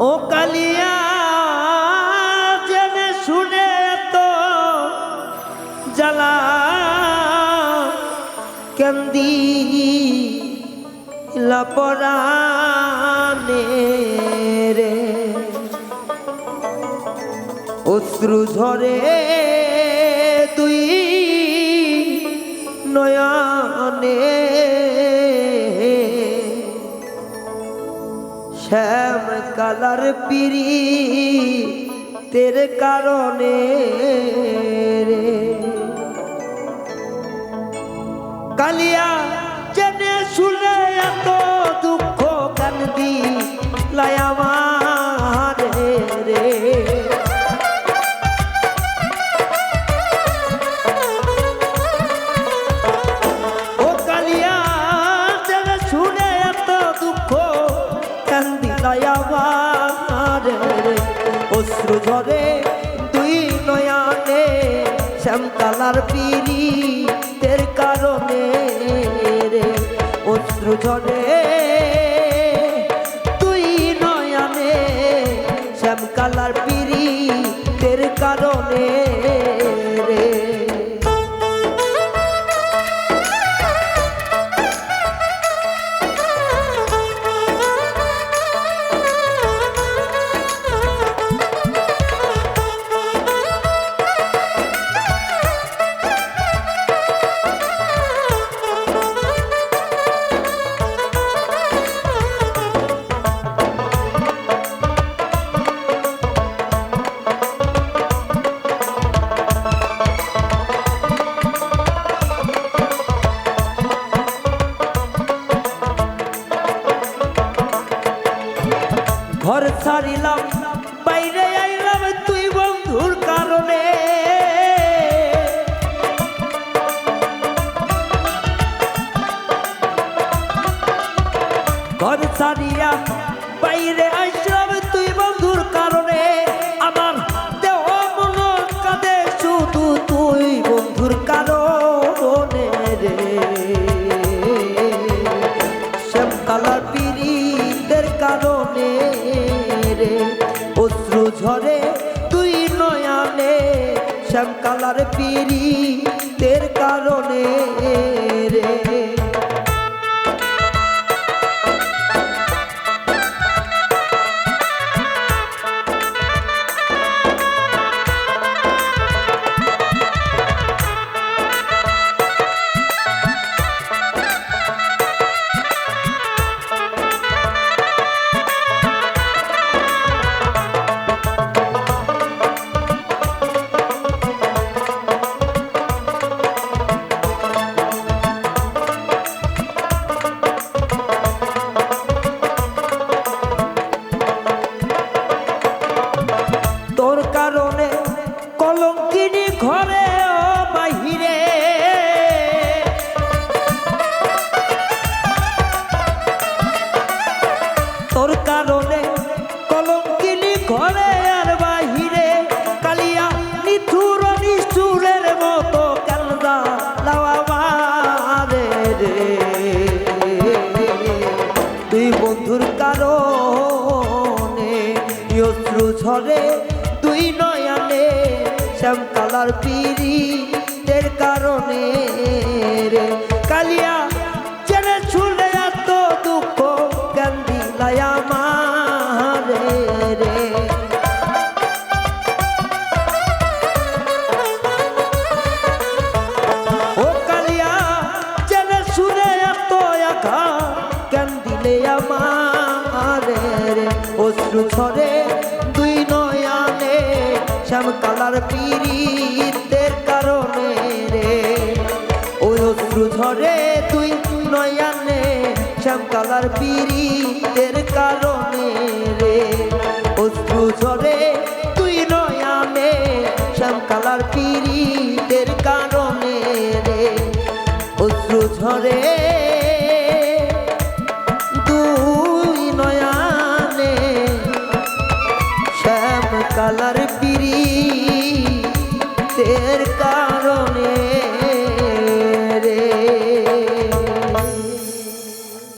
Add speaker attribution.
Speaker 1: ও কালিয়া জেনে শুনে তো জ্বালা কেন্দি লাপরানে রে অশ্রু ঝরে তুই নয়নে শ্যাম কালার পিরি তের কারণে রে। কালিয়া জেনে শুনে এত দুঃখ কান্দি লায়ামার ঝরে দুই নয়ানে শ্যামকালার পিড়ি তের কারণে রে অশ্রু ঝরে ঘর ছাড়িলাম, বাইরে আইলাম তুই বন্ধুর কারণে। ঘর ছাড়িয়া বাইরে আইলাম তুই বন্ধুর কারণে। আমার দেহ মন কাঁদে শুধু তুই বন্ধুর কারণে রে। শ্যামকালার পীড়িতের কারণে। ঝরে তুই নয়ানে শ্যামকালার পীড়িতের কারণে তুই বন্ধুর কারণে অশ্রু ঝরে তুই নয়ানে শ্যামকালার পিড়ি তের কারণে রে। কালিয়া অশ্রু ছড়ে দুই নয়ানে শ্যাম কালার পীড়িতের কারণে রে। ওই অশ্রু ঝরে তুই নয়ানে শ্যাম কালার পীড়িতের কারণে রে। অশ্রু ঝরে তুই নয়ানে শ্যাম কালার পীড়িতের কারণে রে। অশ্রু ঝরে তার পিড়ি তের কা